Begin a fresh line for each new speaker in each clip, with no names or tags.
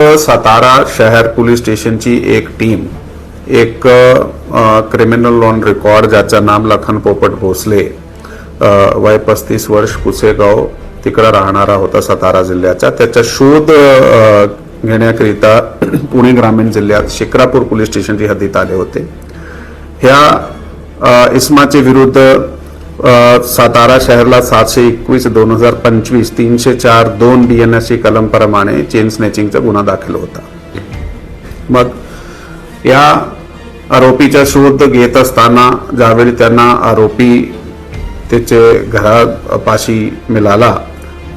सातारा शहर पोलीस स्टेशनची एक टीम एक क्रिमिनल ऑन रेकॉर्ड ज्याचं नाम लखन पोपट भोसले वय पस्तीस वर्ष पुसेगाव तिकडं राहणारा होता सातारा जिल्ह्याचा. त्याचा शोध घेण्याकरिता पुणे ग्रामीण जिल्ह्यात शिक्रापूर पोलीस स्टेशनची हद्दीत आले होते. ह्या इस्माचे विरुद्ध सातारा शहरला सातशे एकवीस दोन हजार पंचवीस तीनशे चार दोन बी एन एस सी कलमप्रमाणे चेन स्नॅचिंगचा गुन्हा दाखल होता. मग या आरोपीचा शोध घेत असताना ज्यावेळी त्यांना आरोपी त्याचे घरापाशी मिळाला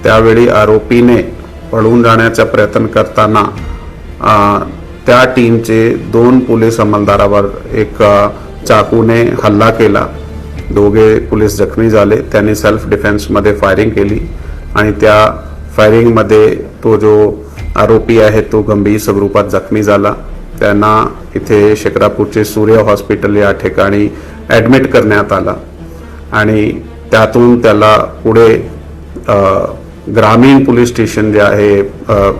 त्यावेळी आरोपीने पळून जाण्याचा प्रयत्न करताना त्या टीमचे दोन पोलीस अंमलदारावर एक चाकूने हल्ला केला. दोघे पोलीस जखमी झाले. त्यांनी सेल्फ डिफेन्समध्ये फायरिंग केली आणि त्या फायरिंगमध्ये तो जो आरोपी आहे तो गंभीर स्वरूपात जखमी झाला. त्यांना इथे शेखरापूरचे सूर्य हॉस्पिटल या ठिकाणी ॲडमिट करण्यात आला आणि त्यातून त्याला पुढे ग्रामीण पोलीस स्टेशन जे आहे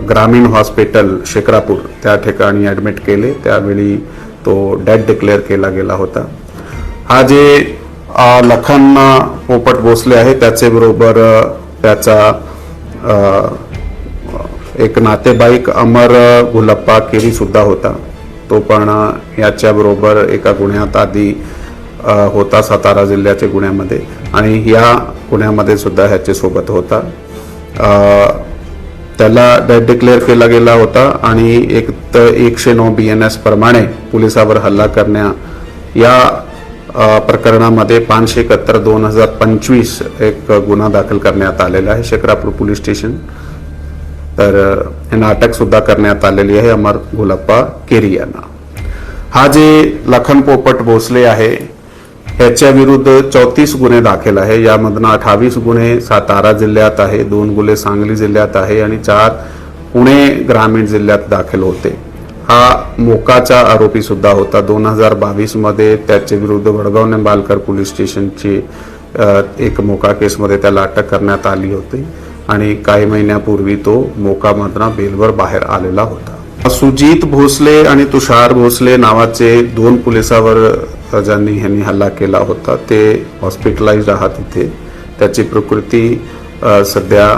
ग्रामीण हॉस्पिटल शेखरापूर त्या ठिकाणी ॲडमिट केले. त्यावेळी तो डेड डिक्लेअर केला गेला होता. हा जे लखन पोपट भोसले आहे त्याचे बरोबर त्याचा एक नातेवाईक अमर गुलप्पा केरी सुद्धा होता. तो पण याच्याबरोबर एका गुन्ह्यात आधी होता सातारा जिल्ह्याच्या गुन्ह्यामध्ये आणि या गुन्ह्यामध्ये सुद्धा ह्याच्यासोबत होता. त्याला डेड डिक्लेअर केला गेला होता आणि एक तर एकशे नऊ बी एन एस प्रमाणे पोलिसावर हल्ला करण्या या प्रकरणामध्ये पाचशे एकाहत्तर दोन हजार पंचवीस एक गुन्हा दाखल करण्यात आलेला आहे शेखरापूर पोलीस स्टेशन. तर यांना हे सुद्धा करण्यात आलेली आहे अमर गुलाप्पा केरी यांना. हा जे लखन पोपट भोसले आहे ह्याच्या विरुद्ध चौतीस गुन्हे दाखल आहे. यामधनं अठ्ठावीस गुन्हे सातारा जिल्ह्यात आहे दोन गुन्हे सांगली जिल्ह्यात आहे आणि चार पुणे ग्रामीण जिल्ह्यात दाखल होते. हा मोकाचा आरोपी सुद्धा होता. दोन हजार बावीसमध्ये त्याच्या विरुद्ध वडगाव निंबालकर पोलीस स्टेशनची एक मोका केसमध्ये त्याला अटक करण्यात आली होती आणि काही महिन्यापूर्वी तो मोकामधनं बेलवर बाहेर आलेला होता. सुजित भोसले आणि तुषार भोसले नावाचे दोन पोलिसावर ज्यांनी ह्यांनी हल्ला केला होता ते हॉस्पिटलाइज आहात इथे. त्याची प्रकृती सध्या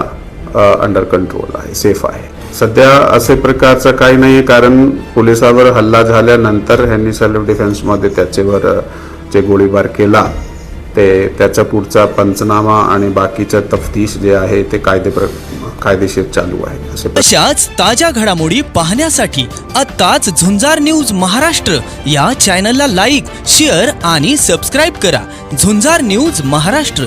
अंडर कंट्रोल आहे सेफ आहे. सध्या असे प्रकारचं काही नाही कारण पोलिसावर हल्ला झाल्यानंतर ह्यांनी सेल्फ डिफेन्समध्ये त्याच्यावर जे गोळीबार केला ते त्याचा पुढचा पंचनामा आणि बाकीचं तफ्तीश जे आहे ते कायदे प्र- कायदेशीर चालू आहे असे
ताज्या घडामोडी पाहण्यासाठी आत्ताच झुंजार न्यूज महाराष्ट्र या चॅनलला लाईक शेअर आणि सबस्क्राईब करा. झुंजार न्यूज महाराष्ट्र.